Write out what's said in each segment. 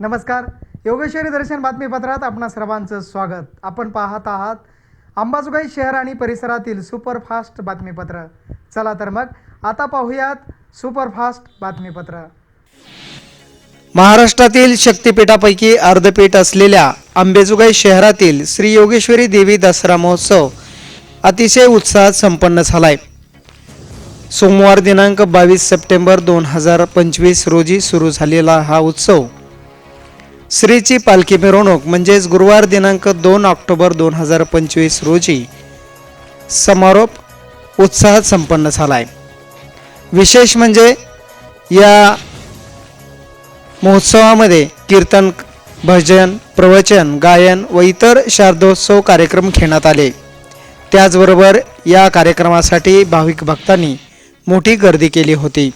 नमस्कार. योगेश्वरी दर्शन बातमीपत्रात आपणा सर्वांचं स्वागत. आपण पाहत आहात अंबाजोगाई शहर आणि परिसरातील सुपरफास्ट बातमीपत्र. चला तर मग आता पाहूयात सुपरफास्ट बातमीपत्र. महाराष्ट्रातील शक्तिपीठापैकी अर्धपीठ असलेल्या अंबेजोगाई शहरातील श्री योगेश्वरी देवी दसरा महोत्सव अतिशय उत्साहात संपन्न झालाय. सोमवार दिनांक बावीस सप्टेंबर दोन हजार पंचवीस रोजी सुरू झालेला हा उत्सव श्रीची पालखी मिरवणूक म्हणजेच गुरुवार दिनांक दोन ऑक्टोबर दोन हजार पंचवीस रोजी समारोप उत्साहात संपन्न झाला आहे विशेष म्हणजे या महोत्सवामध्ये कीर्तन भजन प्रवचन गायन व इतर शारदोत्सव कार्यक्रम घेण्यात आले. त्याचबरोबर या कार्यक्रमासाठी भाविक भक्तांनी मोठी गर्दी केली होती.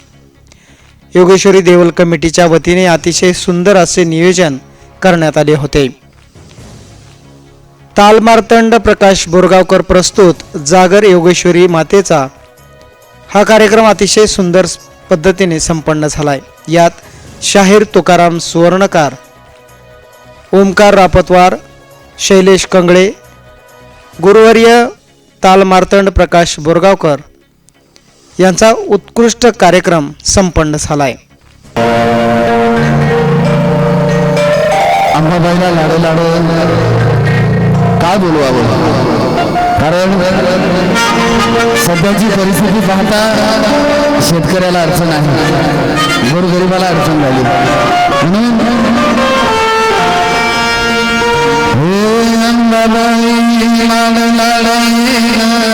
योगेश्वरी देवल कमिटीच्या वतीने अतिशय सुंदर असे नियोजन करण्यात आले होते. तालमार्तंड प्रकाश बोरगावकर प्रस्तुत जागर योगेश्वरी मातेचा हा कार्यक्रम अतिशय सुंदर पद्धतीने संपन्न झालाय. यात शाहीर तुकाराम सुवर्णकार ओमकार रापतवार शैलेश कंगळे गुरुवर्य तालमार्तंड प्रकाश बोरगावकर यांचा उत्कृष्ट कार्यक्रम संपन्न झालाय. अंबाबाईला लाडे लाडे. काय बोलवावं कारण सध्याची परिस्थिती पाहता शेतकऱ्याला अडचण आहे. गोरगरिबाला अडचण झाली. म्हणून हे अंबाबाई लाड लाडाई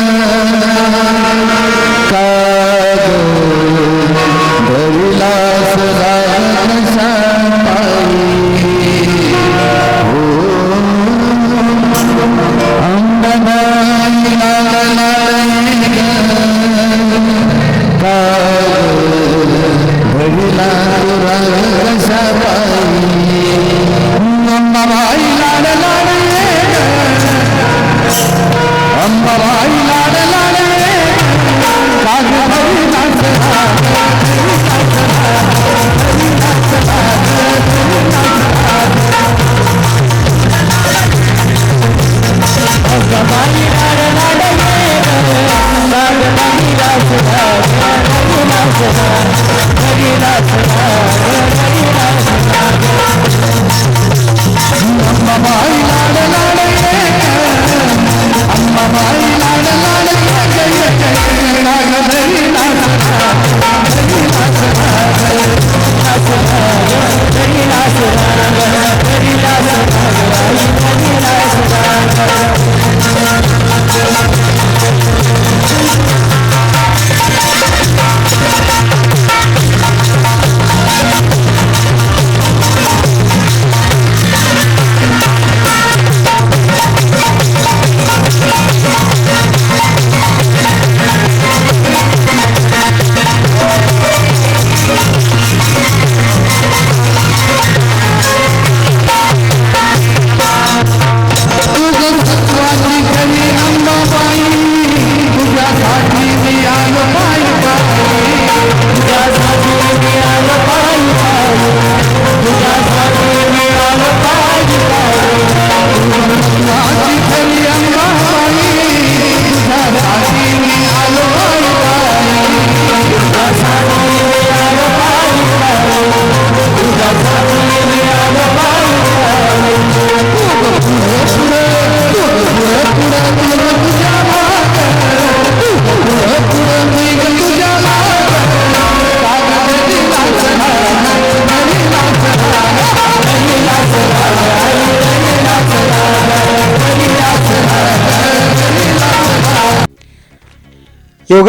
अंबाबाई लाड लाडाई अंबाबाई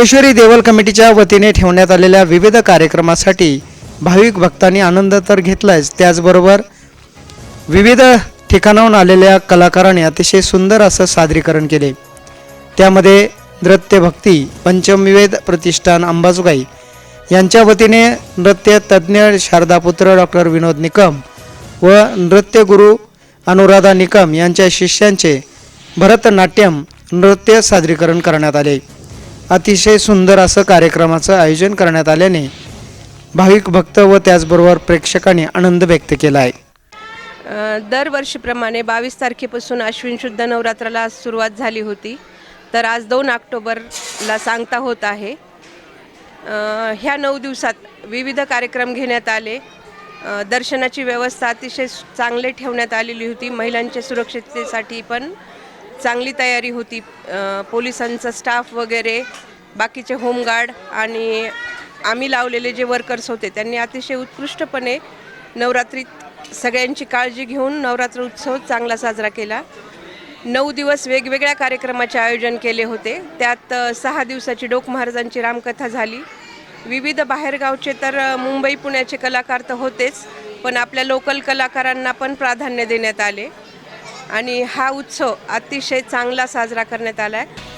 योगेश्वरी देवल कमिटीच्या वतीने ठेवण्यात आलेल्या विविध कार्यक्रमासाठी भाविक भक्तांनी आनंद तर घेतलाच त्याचबरोबर विविध ठिकाणाहून आलेल्या कलाकारांनी अतिशय सुंदर असं सादरीकरण केले. त्यामध्ये नृत्य भक्ती पंचमवेद प्रतिष्ठान अंबाजोगाई यांच्या वतीने नृत्य तज्ज्ञ शारदापुत्र डॉक्टर विनोद निकम व नृत्यगुरू अनुराधा निकम यांच्या शिष्यांचे भरतनाट्यम नृत्य सादरीकरण करण्यात आले. अतिशय सुंदर असं कार्यक्रमाचं आयोजन करण्यात आल्याने भाविक भक्त व त्याचबरोबर प्रेक्षकांनी आनंद व्यक्त केला आहे. दरवर्षीप्रमाणे बावीस तारखेपासून अश्विन शुद्ध नवरात्राला सुरुवात झाली होती. तर आज दोन ऑक्टोबरला सांगता होत आहे. ह्या नऊ दिवसात विविध कार्यक्रम घेण्यात आले. दर्शनाची व्यवस्था अतिशय चांगले ठेवण्यात आलेली होती. महिलांच्या सुरक्षिततेसाठी पण चांगली तयारी होती. पोलिसांचा स्टाफ वगैरे बाकीचे होमगार्ड आणि आम्ही लावलेले जे वर्कर्स होते त्यांनी अतिशय उत्कृष्टपणे नवरात्रीत सगळ्यांची काळजी घेऊन नवरात्र उत्सव चांगला साजरा केला. नऊ दिवस वेगवेगळ्या कार्यक्रमाचे आयोजन केले होते. त्यात सहा दिवसाची डोक महाराजांची रामकथा झाली. विविध बाहेरगावचे तर मुंबई पुण्याचे कलाकार तर होतेच पण आपल्या लोकल कलाकारांना पण प्राधान्य देण्यात आले. आणि हा उत्सव अतिशय चांगला साजरा करण्यात आला आहे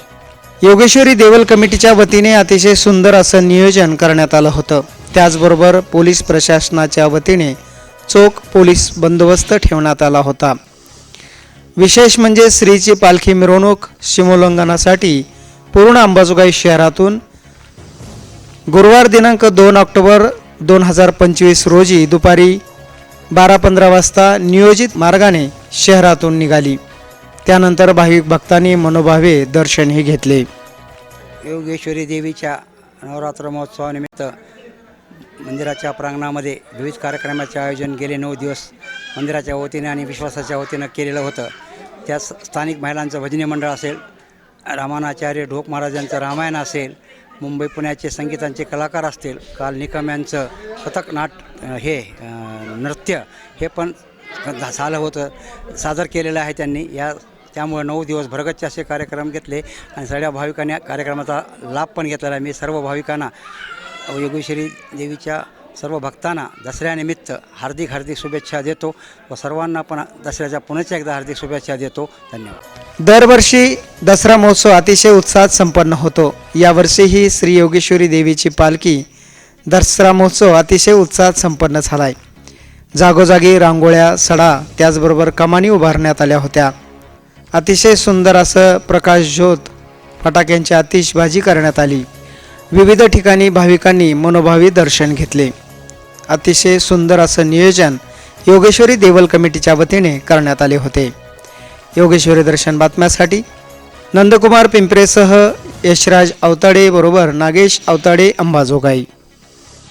योगेश्वरी देवल कमिटीच्या वतीने अतिशय सुंदर असं नियोजन करण्यात आलं होतं. त्याचबरोबर पोलीस प्रशासनाच्या वतीने चोख पोलीस बंदोबस्त ठेवण्यात आला होता. विशेष म्हणजे श्रीची पालखी मिरवणूक सीमोल्लंघनासाठी पूर्ण अंबाजोगाई शहरातून गुरुवार दिनांक दोन ऑक्टोबर दोन हजार पंचवीस रोजी दुपारी बारा पंधरा वाजता नियोजित मार्गाने शहरातून निघाली. त्यानंतर भाविक भक्तांनी मनोभावे दर्शनही घेतले. योगेश्वरी देवीच्या नवरात्र महोत्सवानिमित्त मंदिराच्या प्रांगणामध्ये विविध कार्यक्रमाचे आयोजन गेले नऊ दिवस. मंदिराच्या वतीने आणि विश्वासाच्या वतीनं केलेलं होतं. त्यात स्थानिक महिलांचं भजनी मंडळ असेल रामानाचार्य ढोक महाराजांचं रामायण असेल मुंबई पुण्याचे संगीतांचे कलाकार असतील काल निकम यांचं कथक नाट हे नृत्य हे पण झालं होतं सादर केलेलं आहे त्यांनी. या त्यामुळे नऊ दिवस भरगच्चे असे कार्यक्रम घेतले आणि सगळ्या भाविकांनी कार्यक्रमाचा लाभ पण घेतलेला आहे. मी सर्व भाविकांना योगेश्वरी देवीच्या सर्व भक्तांना दसऱ्यानिमित्त हार्दिक हार्दिक शुभेच्छा देतो व सर्वांना पण दसऱ्याच्या पुण्याच्या एकदा हार्दिक शुभेच्छा देतो. धन्यवाद. दरवर्षी दसरा महोत्सव अतिशय उत्साहात संपन्न होतो. यावर्षीही श्री योगेश्वरी देवीची पालखी दसरा महोत्सव अतिशय उत्साहात संपन्न झाला आहे जागोजागी रांगोळ्या सडा त्याचबरोबर कमानी उभारण्यात आल्या होत्या. अतिशय सुंदर असं प्रकाश ज्योत फटाक्यांची आतिषबाजी करण्यात आली. विविध ठिकाणी भाविकांनी मनोभावी दर्शन घेतले. अतिशय सुंदर असं नियोजन योगेश्वरी देवल कमिटीच्या वतीने करण्यात आले होते. योगेश्वरी दर्शन बातम्यासाठी नंदकुमार पिंपरेसह यशराज अवताडे बरोबर नागेश अवताडे अंबाजोगाई.